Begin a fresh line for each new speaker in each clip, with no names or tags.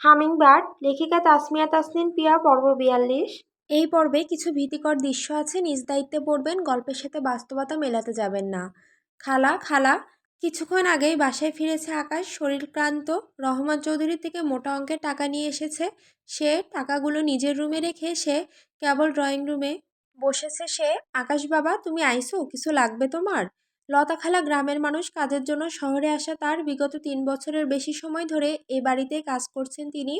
Hummingbird লেখিকা তাসমিয়া তাসনিম পিয়া পর্ব বিয়াল্লিশ। এই পর্বে কিছু ভীতিকর দৃশ্য আছে, নিজ দায়িত্বে পড়বেন, গল্পের সাথে বাস্তবতা মেলাতে যাবেন না। খালা খালা, কিছুক্ষণ আগেই বাসায় ফিরেছে আকাশ, শরীর ক্লান্ত। রহমান চৌধুরী থেকে মোটা অঙ্কের টাকা নিয়ে এসেছে। সে টাকাগুলো নিজের রুমে রেখে সে কেবল ড্রয়িং রুমে বসেছে সে, আকাশ বাবা, তুমি আইসো, কিছু লাগবে তোমার? লতা খালা গ্রামের মানুষ কাজের জন্য শহরে আসা তার বিগত তিন বছরের বেশি সময় ধরে এ বাড়িতে কাজ করছেন তিনি।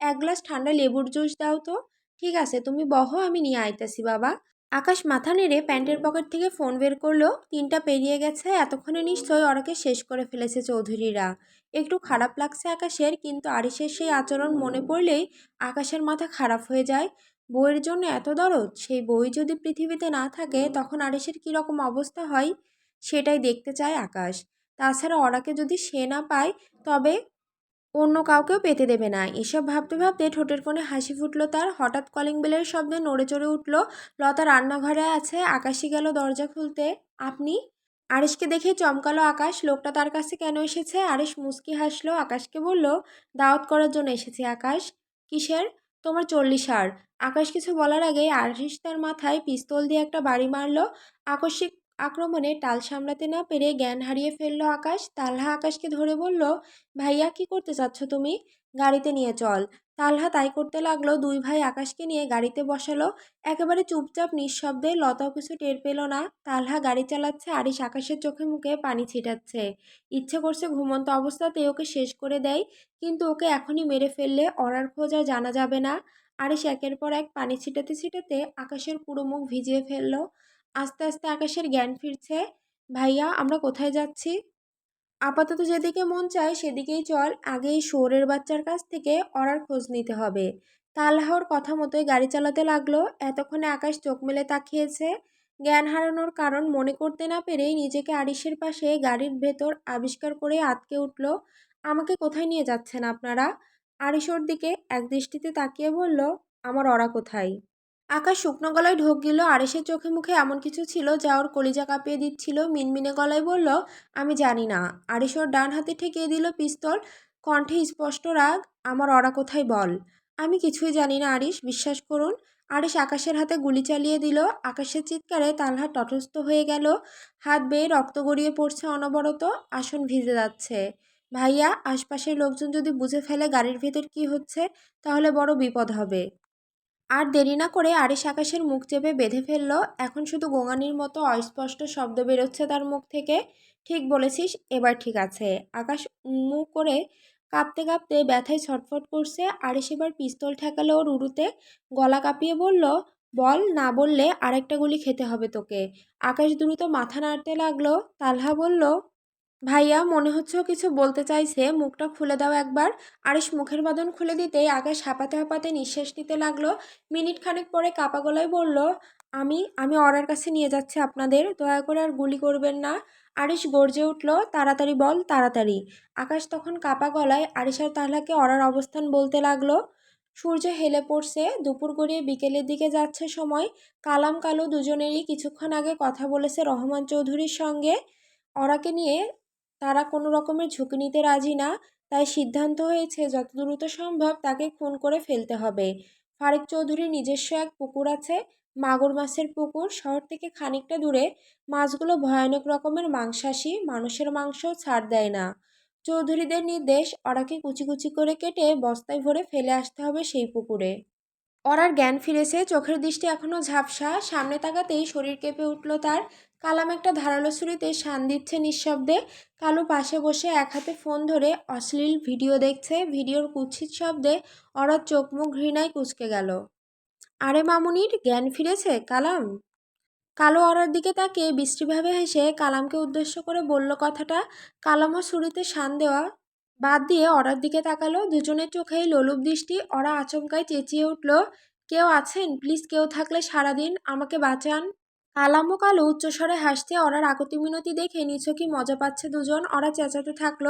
এক গ্লাস ঠান্ডা লেবুর জুস দাও তো। ঠিক আছে, তুমি বহো, আমি নিয়ে আইতাছি, বাবা। আকাশ মাথা নেড়ে প্যান্টের পকেট থেকে ফোন বের করল। তিনটা পেরিয়ে গেছে, এতক্ষণে নিশ্চয়ই ওরাকে শেষ করে ফেলেছে চৌধুরীরা। একটু খারাপ লাগছে আকাশের, কিন্তু আরিসের সেই আচরণ মনে পড়লেই আকাশের মাথা খারাপ হয়ে যায়। বইয়ের জন্য এত দরদ, সেই বই যদি পৃথিবীতে না থাকে, তখন আরিসের কীরকম অবস্থা হয়? সেটাই দেখতে চায় আকাশ। তাছাড়া ওরাকে যদি সে না পায়, তবে অন্য কাউকেও পেতে দেবে না। এসব ভাবতে ভাবতে ঠোঁটের কোণে হাসি ফুটলো তার। হঠাৎ কলিং বেলের শব্দে নড়ে চড়ে উঠল। লতা রান্নাঘরে আছে। আকাশই গেল দরজা খুলতে। আপনি? আরিশকে দেখে চমকালো আকাশ। লোকটা তার কাছে কেন এসেছে? আরিশ মুস্কি হাসলো। আকাশকে বলল, দাওয়াত করার জন্য এসেছে আকাশ। কিসের? তোমার চল্লিশ আর আকাশ কিছু বলার আগেই আরিশ তার মাথায় পিস্তল দিয়ে একটা বাড়ি মারলো। আকস্মিক আক্রমণে টাল সামলাতে না পেরে জ্ঞান হারিয়ে ফেলল আকাশ। তালহা আকাশকে ধরে বলল, ভাইয়া, কি করতে চাচ্ছ তুমি? গাড়িতে নিয়ে চল। তালহা তাই করতে লাগল, দুই ভাই আকাশকে নিয়ে গাড়িতে বসালো। একেবারে চুপচাপ নিঃশব্দে লতাও কিছু টের পেল না। তালহা গাড়ি চালাচ্ছে, আরিশ আকাশের চোখে মুখে পানি ছিটাচ্ছে। ইচ্ছে করছে ঘুমন্ত অবস্থাতে ওকে শেষ করে দেয়, কিন্তু ওকে এখনই মেরে ফেললে অরার খোঁজ আর জানা যাবে না। আরিশ একের পর এক পানি ছিটাতে ছিটাতে আকাশের পুরো মুখ ভিজিয়ে ফেলল। আস্তে আস্তে আকাশের জ্ঞান ফিরছে, ভাইয়া, আমরা কোথায় যাচ্ছি? আপাতত যেদিকে মন চায়, সেদিকেই চল। আগে এই শোরের বাচ্চার কাছ থেকে অরার খোঁজ নিতে হবে। তালহাওর কথা মতোই গাড়ি চালাতে লাগল। এতক্ষণে আকাশ চোখ মেলে তাকিয়েছে। জ্ঞান হারানোর কারণ মনে করতে না পেরেই নিজেকে আরিসের পাশে গাড়ির ভেতর আবিষ্কার করে আটকে উঠল। আমাকে কোথায় নিয়ে যাচ্ছেন আপনারা? আরিসোর দিকে এক দৃষ্টিতে তাকিয়ে বলল, আমার অরা কোথায়? আকাশ শুকনো গলায় ঢোক গেল আরেসের চোখে মুখে এমন কিছু ছিল যা ওর কলিজা কাঁপিয়ে দিচ্ছিল। মিনমিনে গলায় বলল, আমি জানি না। আরেস ওর ডান হাতে ঠেকিয়ে দিল পিস্তল। কণ্ঠে স্পষ্ট রাগ, আমার অরা কোথায় বল? আমি কিছুই জানি না আরিস বিশ্বাস করুন। আরিস আকাশের হাতে গুলি চালিয়ে দিল। আকাশের চিৎকারে তালহা তটস্থ হয়ে গেল। হাত বেয়ে রক্ত গড়িয়ে পড়ছে অনবরত। আসন ভিজে যাচ্ছে। ভাইয়া, আশপাশের লোকজন যদি বুঝে ফেলে গাড়ির ভেতর কি হচ্ছে, তাহলে বড় বিপদ হবে। আর দেরি না করে আরিশ আকাশের মুখ চেপে বেঁধে ফেলল, এখন শুধু গোঙানির মতো অস্পষ্ট শব্দ বেরোচ্ছে তার মুখ থেকে। ঠিক বলেছিস, এবার ঠিক আছে। আকাশ মুখ করে কাঁপতে কাঁপতে ব্যথায় ছটফট করছে। আরিশ এবার পিস্তল ঠেকালো ওর উড়ুতে গলা কাঁপিয়ে বলল, বল, না বললে আরেকটা গুলি খেতে হবে তোকে। আকাশ দ্রুত মাথা নাড়তে লাগল। তালহা বলল ভাইয়া, মনে হচ্ছে কিছু বলতে চাইছে। মুখটা খুলে দাও একবার। আরিস মুখের বাদন খুলে দিতেই আকাশ হাঁপাতে হাঁপাতে নিঃশ্বাস নিতে লাগল। মিনিট খানেক পরে কাপা গলায় বলল, আমি আমি অরার কাছে নিয়ে যাচ্ছি আপনাদের। দয়া করে আর গুলি করবেন না। আরিশ গর্জে উঠল, তাড়াতাড়ি বল, তাড়াতাড়ি। আকাশ তখন কাপা গলায় আরিশ আর তাহলাকে অরার অবস্থান বলতে লাগল। সূর্য হেলে পড়ছে, দুপুর গড়িয়ে বিকেলের দিকে যাচ্ছে সময়। কালাম কালো দুজনেরই কিছুক্ষণ আগে কথা বলেছে রহমান চৌধুরীর সঙ্গে। অরাকে নিয়ে তারা কোনো রকমের ঝুঁকি নিতে রাজি না, তাই সিদ্ধান্ত হয়েছে যত দ্রুত সম্ভব তাকে খুন করে ফেলতে হবে। ফারেক চৌধুরীর নিজস্ব এক পুকুর আছে, মাগুর মাছের পুকুর। শহর থেকে খানিকটা দূরে মাছগুলো ভয়ানক রকমের মাংসাশী, মানুষের মাংস ছাড় দেয় না। চৌধুরীদের নির্দেশ ওরাকে কুচি কুচি করে কেটে বস্তায় ভরে ফেলে আসতে হবে সেই পুকুরে। অরার জ্ঞান ফিরেছে, চোখের দৃষ্টি এখনও ঝাপসা, সামনে তাকাতেই শরীর কেঁপে উঠল তার কালাম একটা ধারালো ছুরিতে শান দিচ্ছে নিঃশব্দে। কালু পাশে বসে এক হাতে ফোন ধরে অশ্লীল ভিডিও দেখছে। ভিডিওর কুৎসিত শব্দে অরার চোখ মুখ ঘৃণায় কুচকে গেল। আরে মামুনির জ্ঞান ফিরেছে, কালাম? কালো অরার দিকে তাকিয়ে বৃষ্টিভাবে হেসে কালামকে উদ্দেশ্য করে বলল কথাটা। কালামও ছুরিতে শান দেওয়া বাদ দিয়ে অরার দিকে তাকালো। দুজনের চোখেই লোলুপ দৃষ্টি। অরা আচমকায় চেঁচিয়ে উঠল, কেউ আছেন? প্লিজ কেউ থাকলে সারাদিন আমাকে বাঁচান। কালাম ও কালো উচ্চস্বরে হাসতে অরার আকতি মিনতি দেখে নিছকি মজা পাচ্ছে দুজন। ওরা চেঁচাতে থাকল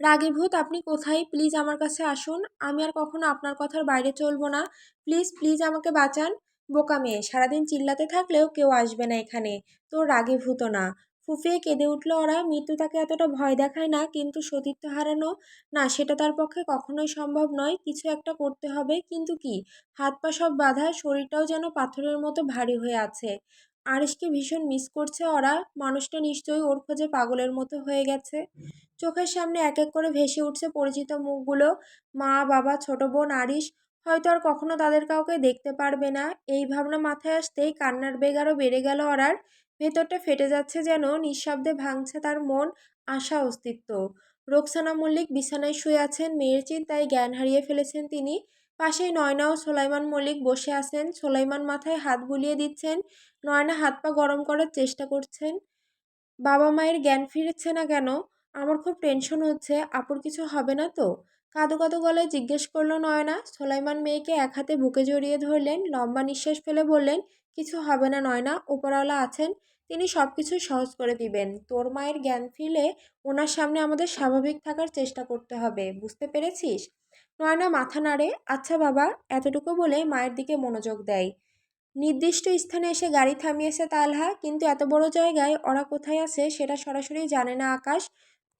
রাগীভূত আপনি কোথায়? প্লিজ আমার কাছে আসুন। আমি আর কখনো আপনার কথার বাইরে চলবো না। প্লিজ প্লিজ আমাকে বাঁচান। বোকা মেয়ে, সারাদিন চিল্লাতে থাকলেও কেউ আসবে না এখানে। তোর রাগীভূত না। ফুফিয়ে কেঁদে উঠল ওরা মৃত্যু তাকে এতটা ভয় দেখায় না, কিন্তু সতীর্থ হারানো? না, সেটা তার পক্ষে কখনোই সম্ভব নয়। কিছু একটা করতে হবে, কিন্তু কি? হাত পা সব বাঁধা, শরীরটাও যেন পাথরের মতো ভারী হয়ে আছে। আরিশকে ভীষণ মিস করছে ওরা। মানুষটা নিশ্চয়ই ওর খোঁজে পাগলের মতো হয়ে গেছে। চোখের সামনে এক এক করে ভেসে উঠছে পরিচিত মুখগুলো। মা, বাবা, ছোট বোন, আরিশ হয়তো আর কখনো তাদের কাউকে দেখতে পারবে না। এই ভাবনা মাথায় আসতেই কান্নার বেগ আরও বেড়ে গেল ওরার। ভেতরটা ফেটে যাচ্ছে যেন, নিঃশব্দে ভাঙছে তার মন, আশা, অস্তিত্ব। রোকসানা মল্লিক বিছানায় শুয়ে আছেন, মেয়ের চিন্তায় জ্ঞান হারিয়ে ফেলেছেন তিনি। পাশেই নয়না ও সোলাইমান মল্লিক বসে আছেন। সোলাইমান মাথায় হাত বুলিয়ে দিচ্ছেন। নয়না হাত পা গরম করার চেষ্টা করছেন। বাবা মায়ের জ্ঞান ফিরেছে না কেন? আমার খুব টেনশন হচ্ছে। আপুর কিছু হবে না তো? কাঁদো কাঁদো গলায় জিজ্ঞেস করল নয়না। সোলাইমান মেয়েকে এক হাতে বুকে জড়িয়ে ধরলেন, লম্বা নিঃশ্বাস ফেলে বললেন, কিছু হবে না নয়না, উপরওয়ালা আছেন। তিনি সব কিছু সহজ করে দিবেন। তোর মায়ের জ্ঞান ফিরলে ওনার সামনে আমাদের স্বাভাবিক থাকার চেষ্টা করতে হবে, বুঝতে পেরেছিস? নয়না মাথা নাড়ে আচ্ছা বাবা, এতটুকু বলে মায়ের দিকে মনোযোগ দেয়। নির্দিষ্ট স্থানে এসে গাড়ি থামিয়েছে তালহা, কিন্তু এত বড় জায়গায় ওরা কোথায় আছে সেটা সরাসরি জানে না আকাশ।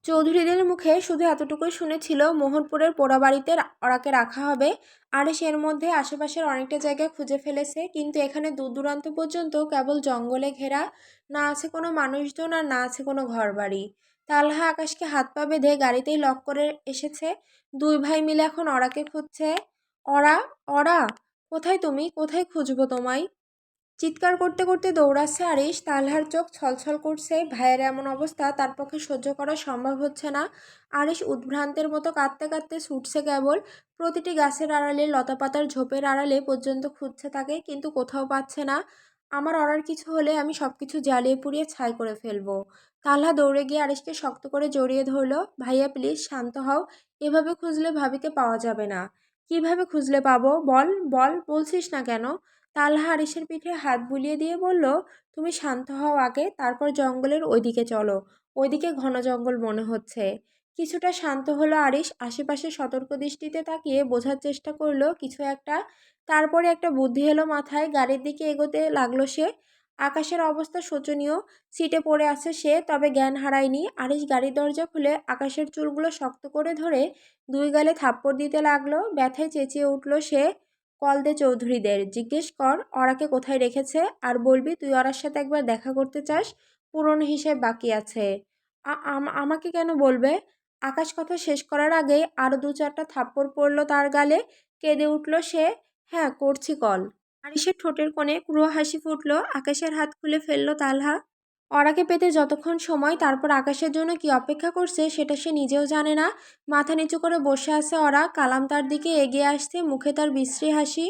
চৌধুরীদের মুখে শুধু এতটুকুই শুনেছিল, মোহনপুরের পোড়াবাড়িতে ওরাকে রাখা হবে। আর এর মধ্যে আশেপাশের অনেকটা জায়গায় খুঁজে ফেলেছে, কিন্তু এখানে দূর দূরান্ত পর্যন্ত কেবল জঙ্গলে ঘেরা, না আছে কোনো মানুষজন আর না আছে কোনো ঘরবাড়ি। তালহা আকাশকে হাত পা বেঁধে গাড়িতেই লক করে এসেছে। দুই ভাই মিলে এখন অরাকে খুঁজছে। অরা অরা কোথায় তুমি? কোথায় খুঁজবো তোমায়? চিৎকার করতে করতে দৌড়াচ্ছে আরিশ। তালহার চোখ ছলছল করছে। ভাইয়ের এমন অবস্থা তার পক্ষে সহ্য করা সম্ভব হচ্ছে না। আরিশ উদ্ভ্রান্তের মতো কাঁদতে কাঁদতে ছুটছে কেবল। প্রতিটি গাছের আড়ালে, লতাপাতার ঝোপের আড়ালে পর্যন্ত খুঁজছে তাকে, কিন্তু কোথাও পাচ্ছে না। আমার অর্ডার কিছু হলে আমি সব কিছু জ্বালিয়ে পুড়িয়ে ছাই করে ফেলব। তালহা দৌড়ে গিয়ে আরিশকে শক্ত করে জড়িয়ে ধরলো। ভাইয়া, প্লিজ শান্ত হও। এভাবে খুঁজলে ভাবিকে পাওয়া যাবে না। কীভাবে খুঁজলে পাবো? বল বল, বলছিস না কেন? তালহা আরিসের পিঠে হাত বুলিয়ে দিয়ে বলল, তুমি শান্ত হও আগে, তারপর জঙ্গলের ওইদিকে চলো। ওইদিকে ঘন জঙ্গল মনে হচ্ছে। কিছুটা শান্ত হলো আরিশ আশেপাশে সতর্ক দৃষ্টিতে তাকিয়ে বোঝার চেষ্টা করল কিছু একটা। তারপরে একটা বুদ্ধি এলো মাথায়, গাড়ির দিকে এগোতে লাগল সে। আকাশের অবস্থা শোচনীয়, সিটে পড়ে আছে সে, তবে জ্ঞান হারায়নি। আরিশ গাড়ির দরজা খুলে আকাশের চুলগুলো শক্ত করে ধরে দুই গালে থাপ্পড় দিতে লাগল। ব্যথায় চেঁচিয়ে উঠল সে। কল দে চৌধুরীদের, জিজ্ঞেস কর ওরাকে কোথায় রেখেছে আর বলবি তুই ওরার সাথে একবার দেখা করতে চাস, পুরনো হিসেব বাকি আছে। আমাকে কেন বলবে? আকাশ কথা শেষ করার আগেই আরও দু চারটা থাপ্পড় পড়ল তার গালে, কেঁদে উঠল সে হ্যাঁ করছি কল। আরিসের ঠোঁটের কোণে ক্রুয়া হাসি ফুটল, আকাশের হাত খুলে ফেলল তালহা। অরাকে পেতে যতক্ষণ সময়, তারপর আকাশের জন্য কি অপেক্ষা করছে সেটা সে নিজেও জানে না। মাথা নিচু করে বসে আছে ওরা কালাম তার দিকে এগিয়ে আসছে, মুখে তার বিশ্রী হাসি।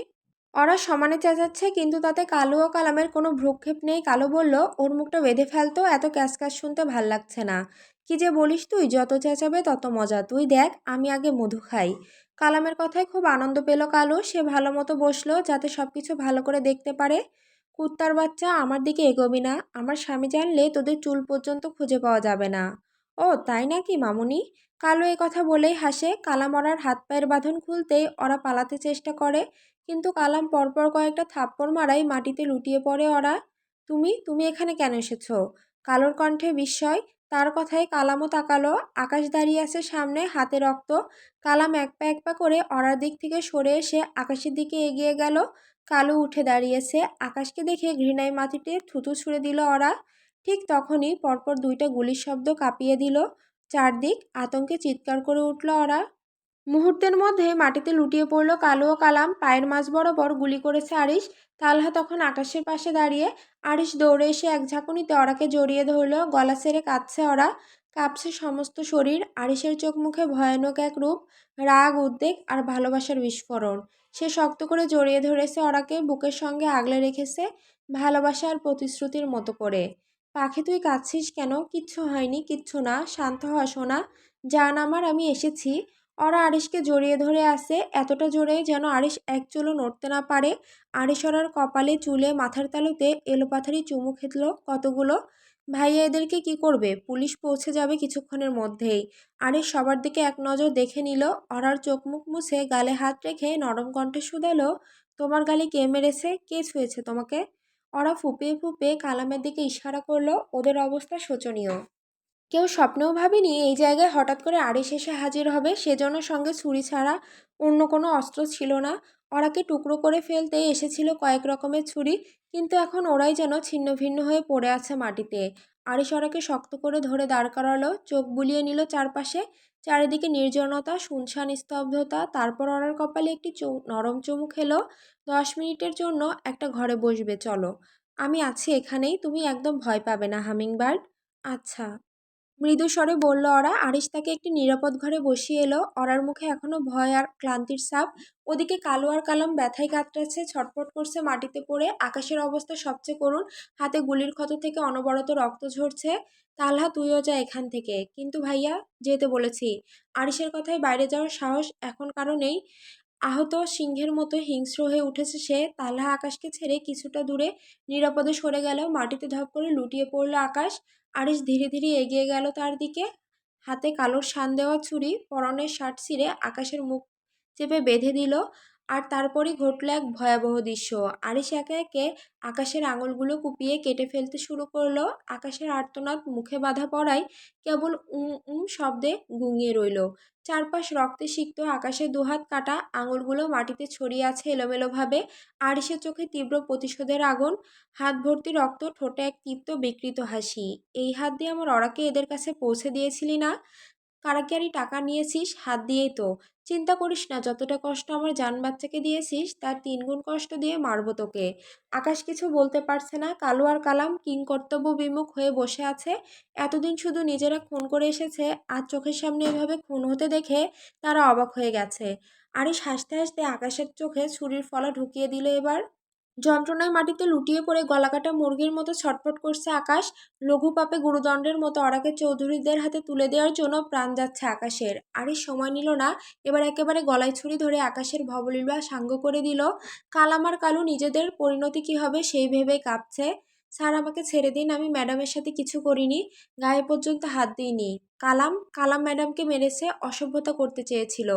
ওরা সমানে চেঁচাচ্ছে, কিন্তু তাতে কালো ও কালামের কোনো ভ্রুক্ষেপ নেই। কালো বলল, ওর মুখটা বেঁধে ফেলতো এত ক্যাশ শুনতে ভালো লাগছে না। কি যে বলিস তুই, যত চেঁচাবে তত মজা। তুই দেখ, আমি আগে মধু খাই। কালামের কথায় খুব আনন্দ পেল কালো। সে ভালো মতো বসল, যাতে সব কিছু ভালো করে দেখতে পারে। কুত্তার বাচ্চা আমার দিকে এগোবি না। আমার স্বামী জানলে তোদের চুল পর্যন্ত খুঁজে পাওয়া যাবে না। ও, তাই নাকি মামুনি? কালো এ কথা বলেই হাসে। কালাম ওরার হাত পায়ের বাঁধন খুলতেই ওরা পালাতে চেষ্টা করে। কিন্তু কালাম পরপর কয়েকটা থাপ্পড় মারাই মাটিতে লুটিয়ে পড়ে ওরা। তুমি? তুমি এখানে কেন এসেছ? কালোর কণ্ঠে বিস্ময়। তার কথায় কালামও তাকালো। আকাশ দাঁড়িয়ে আছে সামনে, হাতে রক্ত। কালাম এক পা এক পা করে অরার দিক থেকে সরে এসে আকাশের দিকে এগিয়ে গেল। কালু উঠে দাঁড়িয়েছে। আকাশকে দেখে ঘৃণায় মাটিতে থুতু ছুঁড়ে দিল অরা ঠিক তখনই পরপর দুইটা গুলির শব্দ কাঁপিয়ে দিল। চারদিক আতঙ্কে চিৎকার করে উঠল ওরা মুহূর্তের মধ্যে মাটিতে লুটিয়ে পড়ল কালো ও কালাম। পায়ের মাঝ বরাবর গুলি করেছে আরিশ। তালহা তখন আকাশের পাশে দাঁড়িয়ে আরিশ দৌড়ে এসে এক ঝাঁকুনিতে ওরাকে জড়িয়ে ধরল। গলা সেরে কাঁদছে ওরা কাঁপছে সমস্ত শরীর। আরিশের চোখ মুখে ভয়ানক এক রূপ, রাগ, উদ্বেগ আর ভালোবাসার বিস্ফোরণ। সে শক্ত করে জড়িয়ে ধরেছে ওরাকে বুকের সঙ্গে আগলে রেখেছে ভালোবাসা আর প্রতিশ্রুতির মতো করে। পাখি, তুই কাঁদছিস কেন? কিচ্ছু হয়নি, কিচ্ছু না। শান্ত হওয়া শোনা জান আমার, আমি এসেছি। ওরা আরিশকে জড়িয়ে ধরে আসে এতটা জোরে যেন আরিশ এক চুলও নড়তে না পারে। আরিশ ওরার কপালে চুলে মাথার তালুতে এলোপাথারি চুমু খেতল কতগুলো। ভাইয়া এদেরকে কি করবে? পুলিশ পৌঁছে যাবে কিছুক্ষণের মধ্যেই। আরে সবার দিকে এক নজর দেখে নিল। অরার চোখ মুখ মুছে গালে হাত রেখে নরম কণ্ঠে শুধালো, তোমার গালে কে মেরেছে? কে ছুঁয়েছে তোমাকে? ওরা ফুপিয়ে ফুপিয়ে কালামের দিকে ইশারা করল, ওদের অবস্থা শোচনীয়। কেউ স্বপ্নেও ভাবেনি এই জায়গায় হঠাৎ করে আড়িস এসে হাজির হবে। সেজন্য সঙ্গে ছুরি ছাড়া অন্য কোনো অস্ত্র ছিল না। ওরাকে টুকরো করে ফেলতে এসেছিল কয়েক রকমের ছুরি, কিন্তু এখন ওরাই যেন ছিন্ন ভিন্ন হয়ে পড়ে আছে মাটিতে। আড়িস ওরাকে শক্ত করে ধরে দাঁড় করালো, চোখ বুলিয়ে নিল চারপাশে। চারিদিকে নির্জনতা, শুনশান, স্তব্ধতা, তারপর ওরার কপালে একটি নরম চুমু খেলো। দশ মিনিটের জন্য একটা ঘরে বসবে, চলো। আমি আছি এখানেই, তুমি একদম ভয় পাবে না, হামিংবার্ড। আচ্ছা। মৃদু স্বরে বলল ওরা আরিশ তাকে একটি নিরাপদ ঘরে বসিয়ে এলো। অরার মুখে এখনও ভয় আর ক্লান্তির ছাপ। ওদিকে কালো আর কালাম ব্যথায় কাতরাচ্ছে, ছটফট করছে মাটিতে পড়ে। আকাশের অবস্থা সবচেয়ে করুণ। হাতে গুলির ক্ষত থেকে অনবরত রক্ত ঝরছে। তালহা, তুইও যা এখান থেকে। কিন্তু ভাইয়া, যেতে বলেছি। আরিশের কথায় বাইরে যাওয়ার সাহস এখন কারও নেই। আহত সিংহের মতো হিংস্র হয়ে উঠেছে সে। তালহা আকাশকে ছেড়ে কিছুটা দূরে নিরাপদে সরে গেল। মাটিতে ধপ করে লুটিয়ে পড়ল আকাশ। আরিশ ধীরে ধীরে এগিয়ে গেল তার দিকে। হাতে কালো শান দেওয়া ছুরি পরনের শার্ট ছিঁড়ে আকাশের মুখ চেপে বেঁধে দিল। আর তারপরই ঘটল এক ভয়াবহ দৃশ্য। আরিশ একে একে আকাশের আঙুলগুলো কুপিয়ে কেটে ফেলতে শুরু করল। আকাশের আর্তনাদ মুখে বাধা পড়ায় কেবল উম উম শব্দে গুঙিয়ে রইল। চারপাশ রক্তে সিক্ত আকাশের দুহাত কাটা আঙুলগুলো মাটিতে ছড়িয়ে আছে এলোমেলোভাবে। আরিশের চোখে তীব্র প্রতিশোধের আগুন। হাত ভর্তি রক্ত ঠোঁটে এক তৃপ্ত বিকৃত হাসি। এই হাত দিয়ে আমার অরাকে এদের কাছে পৌঁছে দিয়েছিলি না? কারাকিয়ারি টাকা নিয়েছিস? হাত দিয়েই তো। চিন্তা করিস না, যতটা কষ্ট আমার জান বাচ্চাকে দিয়েছিস, তার তিনগুণ কষ্ট দিয়ে মারব তোকে। আকাশ কিছু বলতে পারছে না, কালো আর কালাম কিং কর্তব্য বিমুখ হয়ে বসে আছে। এতদিন শুধু নিজেরা খুন করে এসেছে, আর চোখের সামনে এভাবে খুন হতে দেখে তারা অবাক হয়ে গেছে। আরে হাসতে হাসতে আকাশের চোখে ছুরির ফলা ঢুকিয়ে দিল এবার। যন্ত্রণায় মাটিতে লুটিয়ে পড়ে গলাকাটা মুরগির মতো ছটফট করছে আকাশ। লঘু পাপে গুরুদণ্ডের মতো অরাকে চৌধুরীদের হাতে তুলে দেওয়ার জন্য প্রাণ যাচ্ছে আকাশের। আরে সময় নিল না। এবার একেবারে গলায় ছুরি ধরে আকাশের ভবলীলা সাঙ্গ করে দিল। কালামার কালু নিজেদের পরিণতি কী হবে সেই ভেবে কাঁপছে। স্যার, আমাকে ছেড়ে দিন, আমি ম্যাডামের সাথে কিছু করিনি, গায়ে পর্যন্ত হাত দিইনি। কালাম কালাম ম্যাডামকে মেরেছে, অসভ্যতা করতে চেয়েছিল।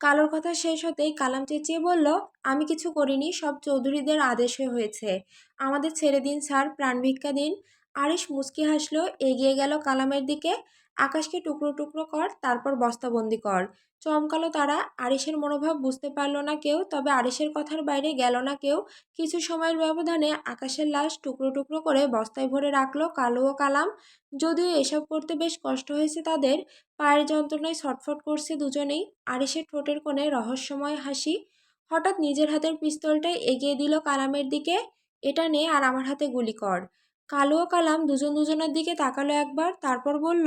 কালোর কথা শেষ হতেই কালাম চেঁচিয়ে বলল, আমি কিছু করিনি, সব চৌধুরীদের আদেশে হয়েছে। আমাদের ছেড়ে দিন, স্যার প্রাণভিক্ষা দিন। আরিশ মুচকি হাসলো, এগিয়ে গেল কালামের দিকে, আকাশকে টুকরো টুকরো কর, তারপর বস্তাবন্দি কর। চমকালো তারা। আরিশের মনোভাব বুঝতে পারল না কেউ, তবে আরিশের কথার বাইরে গেল না কেউ। কিছু সময়ের ব্যবধানে আকাশের লাশ টুকরো টুকরো করে বস্তায় ভরে রাখল কালো ও কালাম। যদিও এসব করতে বেশ কষ্ট হয়েছে তাদের, পায়ের যন্ত্রণায় ছটফট করছে দুজনেই। আরিশের ঠোঁটের কোণে রহস্যময় হাসি। হঠাৎ নিজের হাতের পিস্তলটাই এগিয়ে দিল কালামের দিকে। এটা নে আর আমার হাতে গুলি কর। কালো ও কালাম দুজন দুজনের দিকে তাকালো একবার, তারপর বলল,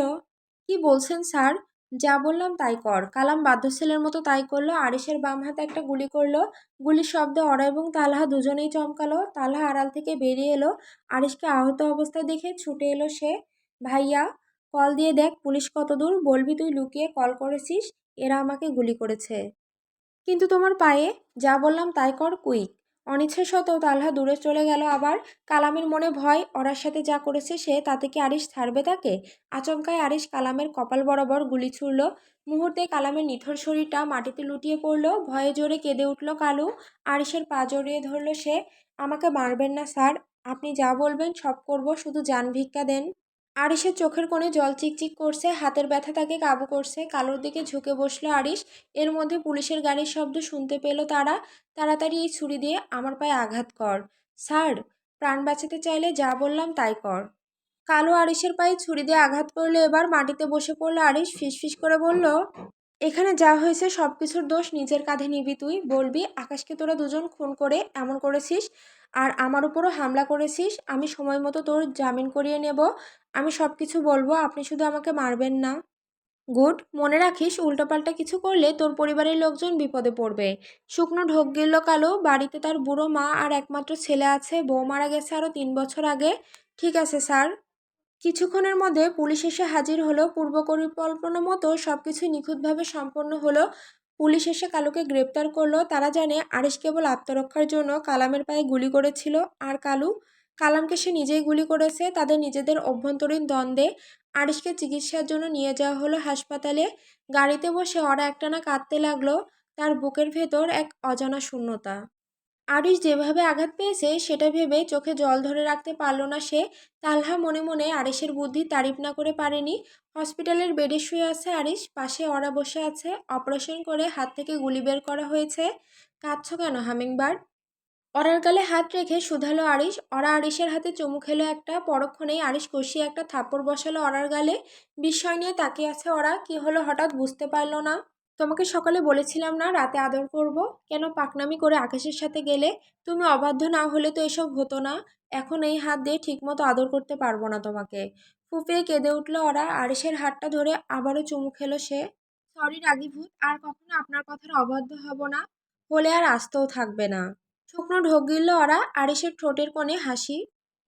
কি বলছেন স্যার? যা বললাম তাই কর। কালাম বাধ্য ছেলের মতো তাই করল। আরিসের বাম হাতে একটা গুলি করল। গুলির শব্দে অরা এবং তালহা দুজনেই চমকালো। তালহা আড়াল থেকে বেরিয়ে এলো। আরিসকে আহত অবস্থায় দেখে ছুটে এলো সে। ভাইয়া, কল দিয়ে দেখ পুলিশ কত দূর। বলবি তুই লুকিয়ে কল করেছিস। এরা আমাকে গুলি করেছে। কিন্তু তোমার পায়ে যা বললাম তাই কর কুইক। অনিচ্ছা সত্ত্বেও তালহা দূরে চলে গেল আবার। কালামের মনে ভয় ওরার সাথে যা করেছে সে তাতে কি আরিশ ছাড়বে তাকে? আচমকায় আরিশ কালামের কপাল বরাবর গুলি ছুড়ল। মুহূর্তে কালামের নিথর শরীরটা মাটিতে লুটিয়ে পড়ল। ভয়ে জোরে কেঁদে উঠল কালু। আরিশের পা জড়িয়ে ধরল সে। আমাকে মারবেন না, স্যার। আপনি যা বলবেন সব করব, শুধু যান ভিক্ষা দেন। আরিশের চোখের কোণে জল চিকচিক করছে, হাতের ব্যথা তাকে কাবু করছে। কালোর দিকে ঝুঁকে বসল আরিশ। এর মধ্যে পুলিশের গাড়ির শব্দ শুনতে পেল তারা। তাড়াতাড়ি এই ছুরি দিয়ে আমার পায়ে আঘাত কর। স্যার, প্রাণ বাঁচাতে চাইলে যা বললাম তাই কর। কালো আরিশের পায়ে ছুরি দিয়ে আঘাত করলে এবার মাটিতে বসে পড়ল আরিশ, ফিসফিস করে বলল, এখানে যা হয়েছে সব কিছুর দোষ নিজের কাঁধে নিবি তুই। বলবি, আকাশকে তোরা দুজন খুন করে এমন করেছিস আর আমার উপরও হামলা করেছিস, আমি সময় মতো তোর জামিন করিয়ে নেব। আমি সব কিছু বলব, আপনি শুধু আমাকে মারবেন না। গুড, মনে রাখিস উল্টোপাল্টা কিছু করলে তোর পরিবারের লোকজন বিপদে পড়বে। শুকনো ঢোক গিলল কালো, বাড়িতে তার বুড়ো মা আর একমাত্র ছেলে আছে, বউ মারা গেছে আরও তিন বছর আগে। ঠিক আছে, স্যার। কিছুক্ষণের মধ্যে পুলিশ এসে হাজির হলো, পূর্ব পরিকল্পনা মতো সব কিছুই নিখুঁতভাবে সম্পন্ন হলো। পুলিশ এসে কালুকে গ্রেপ্তার করল। তারা জানে আরিশ কেবল আত্মরক্ষার জন্য কালামের পায়ে গুলি করেছিল। আর কালু, কালামকে সে নিজেই গুলি করেছে। তাদের নিজেদের অভ্যন্তরীণ দ্বন্দ্বে আরিশকে চিকিৎসার জন্য নিয়ে যাওয়া হলো হাসপাতালে। গাড়িতে বসে ওরা একটানা কাঁদতে লাগল। তার বুকের ভেতর এক অজানা শূন্যতা। আরিশ যেভাবে আঘাত পেয়েছে, সেটা ভেবে চোখে জল ধরে রাখতে পারল না সে। তালহা মনে মনে আরিশের বুদ্ধি তারিফ না করে পারেনি। হসপিটালের বেডে শুয়ে আছে আরিশ, পাশে অরা বসে আছে। অপারেশন করে হাত থেকে গুলি বের করা হয়েছে। কাঁদছ কেন হামিংবার্ড অরার গালে হাত রেখে শুধালো আরিশ। অরা আরিশের হাতে চুমু খেলো একটা, পরক্ষণেই আরিশ কষিয়ে একটা থাপ্পড় বসালো অরার গালে। বিস্ময় নিয়ে তাকিয়ে আছে অরা কি হলো হঠাৎ বুঝতে পারল না। তোমাকে সকালে বলেছিলাম না রাতে আদর করব? কেন পাকনামি করে আকাশের সাথে গেলে? তুমি অবাধ্য না হলে তো এসব হতো না। এখন এই হাত দিয়ে ঠিকমতো আদর করতে পারব না তোমাকে। ফুপিয়ে কেঁদে উঠল ওরা। আরিশের হাতটা ধরে আবারও চুমু খেলো সে। সরি রাগিভূত আর কখনো আপনার কথার অবাধ্য হব না। হলে আর আসতেও থাকবে না। শুকনো ঢোক গিলল ওরা। আরিশের ঠোঁটের কোণে হাসি।